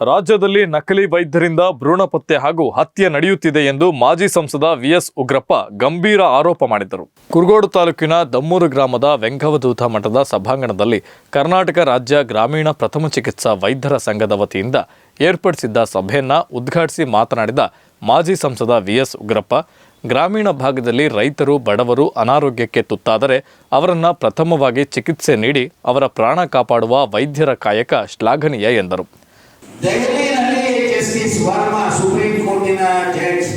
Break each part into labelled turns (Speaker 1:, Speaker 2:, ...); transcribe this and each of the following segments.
Speaker 1: ರಾಜ್ಯದಲ್ಲಿ ನಕಲಿ ವೈದ್ಯರಿಂದ ಭ್ರೂಣ ಪತ್ತೆ ಹಾಗೂ ಹತ್ಯೆ ನಡೆಯುತ್ತಿದೆ ಎಂದು ಮಾಜಿ ಸಂಸದ ವಿಎಸ್ ಉಗ್ರಪ್ಪ ಗಂಭೀರ ಆರೋಪ ಮಾಡಿದರು ಕುರುಗೋಡು ತಾಲೂಕಿನ ದಮ್ಮೂರು ಗ್ರಾಮದ ವೆಂಗವದೂತ ಮಠದ ಸಭಾಂಗಣದಲ್ಲಿ ಕರ್ನಾಟಕ ರಾಜ್ಯ ಗ್ರಾಮೀಣ ಪ್ರಥಮ ಚಿಕಿತ್ಸಾ ವೈದ್ಯರ ಸಂಘದ ವತಿಯಿಂದ ಏರ್ಪಡಿಸಿದ್ದ ಸಭೆಯನ್ನ ಉದ್ಘಾಟಿಸಿ ಮಾತನಾಡಿದ ಮಾಜಿ ಸಂಸದ ವಿಎಸ್ ಉಗ್ರಪ್ಪ, ಗ್ರಾಮೀಣ ಭಾಗದಲ್ಲಿ ರೈತರು, ಬಡವರು ಅನಾರೋಗ್ಯಕ್ಕೆ ತುತ್ತಾದರೆ ಅವರನ್ನ ಪ್ರಥಮವಾಗಿ ಚಿಕಿತ್ಸೆ ನೀಡಿ ಅವರ ಪ್ರಾಣ ಕಾಪಾಡುವ ವೈದ್ಯರ ಕಾಯಕ ಶ್ಲಾಘನೀಯ ಎಂದರು.
Speaker 2: ದೆಹಲಿಯಲ್ಲಿ ಜಸ್ಟಿಸ್ ವರ್ಮಾ ಸುಪ್ರೀಂ ಕೋರ್ಟಿನ ಜಡ್ಜ್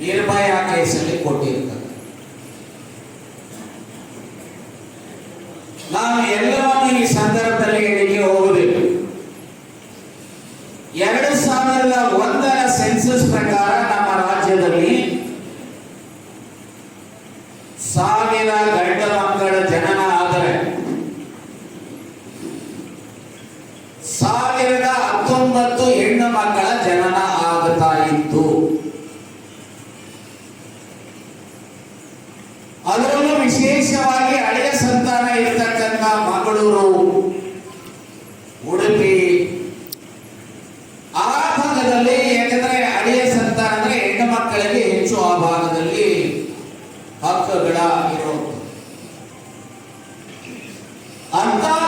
Speaker 2: ನಿರ್ಭಯ ಕೇಸಲ್ಲಿ ಕೊಟ್ಟಿರ್ತಾರೆ. ನಾನು ಎಲ್ಲರನ್ನು ಈ ಸಂದರ್ಭದಲ್ಲಿ ಹೇಳಿಕೆ ಹೋಗಬೇಕು. ಎರಡು ಸಾವಿರದ ಒಂದರ ಸೆನ್ಸಸ್ ಪ್ರಕಾರ ನಮ್ಮ ರಾಜ್ಯದಲ್ಲಿ ಸಾವಿರ ಗಂಡ ವಿಶೇಷವಾಗಿ ಹಳೆಯ ಸಂತಾನ ಇರ್ತಕ್ಕಂಥ ಮಂಗಳೂರು, ಉಡುಪಿ ಆ ಭಾಗದಲ್ಲಿ ಯಾಕಂದ್ರೆ ಹಳೆಯ ಸಂತಾನ ಅಂದ್ರೆ ಹೆಣ್ಣು ಮಕ್ಕಳಿಗೆ ಹೆಚ್ಚು ಆ ಭಾಗದಲ್ಲಿ ಹಕ್ಕುಗಳ ಇರೋ ಅಂತಾದ್ರೂ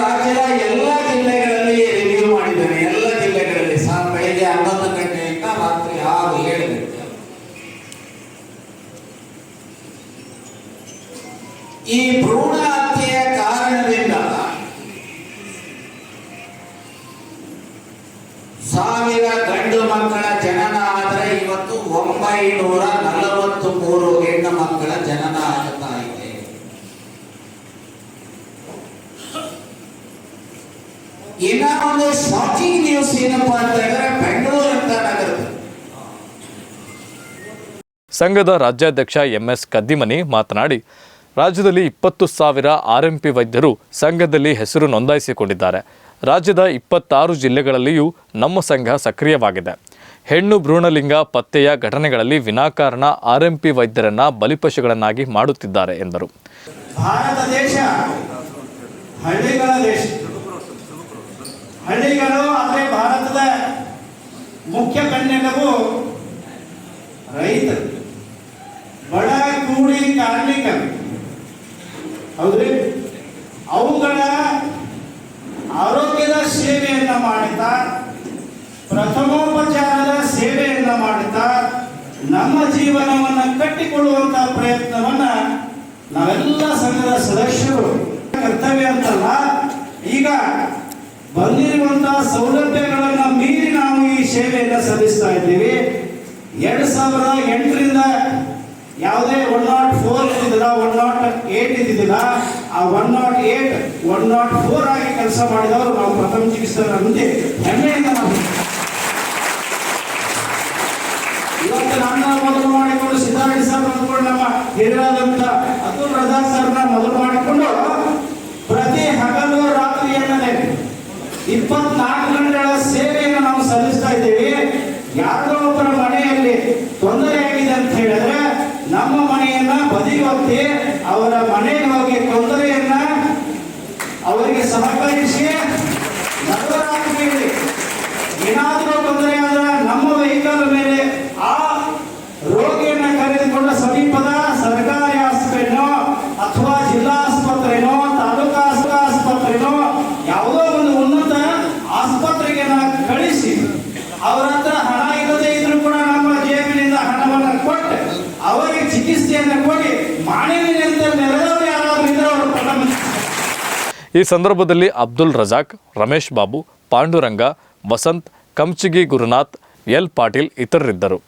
Speaker 2: ರಾಜ್ಯದ ಎಲ್ಲ ಜಿಲ್ಲೆಗಳಲ್ಲಿ ರಿವ್ಯೂ ಮಾಡಿದ್ದೇನೆ. ಎಲ್ಲ ಜಿಲ್ಲೆಗಳಲ್ಲಿ ಸಹ ಬೆಳಿಗ್ಗೆ ಹನ್ನೊಂದು ಗಂಟೆಯಿಂದ ರಾತ್ರಿ ಆರು ಏಳು ಗಂಟೆ ಈ ಭ್ರೂಣ ಹತ್ಯೆಯ ಕಾರಣದಿಂದ ಸಾವಿರ ಗಂಡು ಮಕ್ಕಳ ಜನನ ಆದರೆ ಇವತ್ತು ಒಂಬೈನೂರ ನಲವತ್ತು ಮೂರು ಹೆಣ್ಣು ಮಕ್ಕಳ ಜನನ ಇನ್ನ ಒಂದು ಶಾಕಿಂಗ್ ನ್ಯೂಸ್ ಏನಪ್ಪಾ ಅಂತ ಹೇಳಿದ್ರೆ ಬೆಂಗಳೂರು ಅಂತ
Speaker 1: ಸಂಘದ ರಾಜ್ಯಾಧ್ಯಕ್ಷ ಎಂಎಸ್ ಕದ್ದಿಮನಿ ಮಾತನಾಡಿ ರಾಜ್ಯದಲ್ಲಿ ಇಪ್ಪತ್ತು ಸಾವಿರ ಆರ್ಎಂಪಿ ವೈದ್ಯರು ಸಂಘದಲ್ಲಿ ಹೆಸರು ನೋಂದಾಯಿಸಿಕೊಂಡಿದ್ದಾರೆ. ರಾಜ್ಯದ ಇಪ್ಪತ್ತಾರು ಜಿಲ್ಲೆಗಳಲ್ಲಿಯೂ ನಮ್ಮ ಸಂಘ ಸಕ್ರಿಯವಾಗಿದೆ. ಹೆಣ್ಣು ಭ್ರೂಣಲಿಂಗ ಪತ್ತೆಯ ಘಟನೆಗಳಲ್ಲಿ ವಿನಾಕಾರಣ ಆರ್ಎಂಪಿ ವೈದ್ಯರನ್ನ ಬಲಿಪಶುಗಳನ್ನಾಗಿ ಮಾಡುತ್ತಿದ್ದಾರೆ ಎಂದರು.
Speaker 3: ಭಾರತ ದೇಶ ಹಳ್ಳಿಗಳ ದೇಶ. ಹಳ್ಳಿಗಳು ಆದರೆ ಭಾರತದ ಮುಖ್ಯ ಕಣ್ಣೆಲ್ಲವು ರೈತರು. ಬಡ ಕೂಡಿ ಕಾರ್ಮಿಕರು. ಹೌದ್ರಿ? ಅವುಗಳ ಆರೋಗ್ಯದ ಸೇವೆಯನ್ನ ಮಾಡುತ್ತಾ ಪ್ರಥಮೋಪಚಾರದ ಸೇವೆಯನ್ನ ಮಾಡುತ್ತಾ ನಮ್ಮ ಜೀವನವನ್ನು ಕಟ್ಟಿಕೊಳ್ಳುವಂತ ಪ್ರಯತ್ನವನ್ನ ನಾವೆಲ್ಲ ಸಂಘದ ಸದಸ್ಯರು. ಕರ್ತವ್ಯ ಅಂತಲ್ಲ. ಈಗ ಬಂದಿರುವಂತಹ ಸೌಲಭ್ಯಗಳನ್ನ ಮೀರಿ ನಾವು ಈ ಸೇವೆಯನ್ನು ಸಲ್ಲಿಸ್ತಾ ಇದ್ದೀವಿ. ಎರಡ್ ಸಾವಿರದ ಎಂಟರಿಂದ ಯಾವುದೇ ಒನ್ ನಾಟ್ ಫೋರ್ ಇದ್ದಿದ್ದಿಲ್ಲ, ಒನ್ ನಾಟ್ ಏಟ್ ಇದ್ದಿದ್ದಿಲ್ಲ. ಆ one nought eight, one nought four ಆಗಿ ಕೆಲಸ ಮಾಡಿದವರು ನಾವು ಪ್ರಥಮ ಚಿಕಿತ್ಸಕರ ಮುಂದೆ ಹೆಮ್ಮೆಯಿಂದ ನಾವು ಇವತ್ತು ನನ್ನ ಮೊದಲು ಮಾಡಿಕೊಂಡು ಸಿದ್ದಾರೆಡ್ಡಿ ಸರ್ ಅಂದ್ಕೊಂಡು ನಮ್ಮ ಹಿರಿಯಾದಂತ ಅತುಲ್ ರಜಾ ಸರ್ನ ಮೊದಲು ಮಾಡಿಕೊಂಡು ಪ್ರತಿ ಹಗಲು ರಾತ್ರಿ ಎನ್ನದೆ ಇಪ್ಪತ್ನಾಲ್ಕು ಗಂಟೆಗಳ ಸೇವೆಯನ್ನು ನಾವು ಸಲ್ಲಿಸ್ತಾ ಇದ್ದೀವಿ ಯಾರೋ ಒಬ್ಬರ ಮನೆಯಲ್ಲಿ ತೊಂದರೆ ಆಗಿದೆ ಅಂತ ಹೇಳಿದ್ರೆ ನಮ್ಮ ಮನೆಯನ್ನ ಅವರ ಮನೆಗೆ ಹೋಗಿ ತೊಂದರೆಯನ್ನ ಅವರಿಗೆ ಸಹಕರಿಸಿ ಏನಾದರೂ ತೊಂದರೆ
Speaker 1: ಈ ಸಂದರ್ಭದಲ್ಲಿ ಅಬ್ದುಲ್ ರಜಾಕ್ ರಮೇಶ್ ಬಾಬು ಪಾಂಡುರಂಗ ವಸಂತ್ ಕಂಚಿಗಿ ಗುರುನಾಥ್ ಎಲ್ ಪಾಟೀಲ್ ಇತರರಿದ್ದರು.